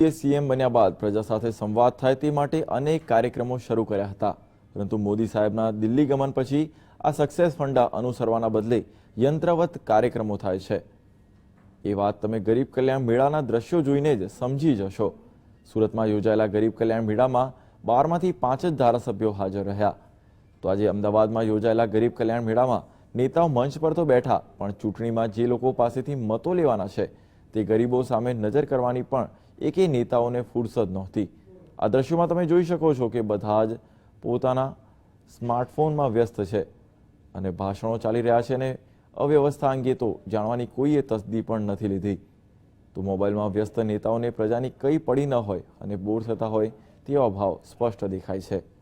એ CM બન્યા બાદ પ્રજા સાથે સંવાદ થાય તે માટે અનેક કાર્યક્રમો શરૂ કર્યા હતા. પરંતુ મોદી સાહેબના દિલ્હી ગમન પછી આ સક્સેસ ફંડા અનુસરવાના બદલે યંત્રવત કાર્યક્રમો થાય છે. એ વાત તમે ગરીબ કલ્યાણ મેળાના દ્રશ્યો જોઈને જ સમજી જશો. સુરતમાં યોજાયેલા ગરીબ કલ્યાણ મેળામાં બારમાંથી પાંચ જ ધારાસભ્યો હાજર રહ્યા. તો આજે અમદાવાદમાં યોજાયેલા ગરીબ કલ્યાણ મેળામાં નેતાઓ મંચ પર તો બેઠા, પણ ચૂંટણીમાં જે લોકો પાસેથી મતો લેવાના છે તે ગરીબો સામે નજર કરવાની પણ એકેય નેતાઓને ફુરસદ નહોતી. આ દ્રશ્યોમાં તમે જોઈ શકો છો કે બધા જ પોતાના સ્માર્ટફોનમાં વ્યસ્ત છે અને ભાષણો ચાલી રહ્યા છે અને અવ્યવસ્થા અંગે તો જાણવાની કોઈએ તસદી પણ નથી લીધી. તો મોબાઈલમાં વ્યસ્ત નેતાઓને પ્રજાની કઈ પડી ન હોય અને બોર થતા હોય તેવા ભાવ સ્પષ્ટ દેખાય છે.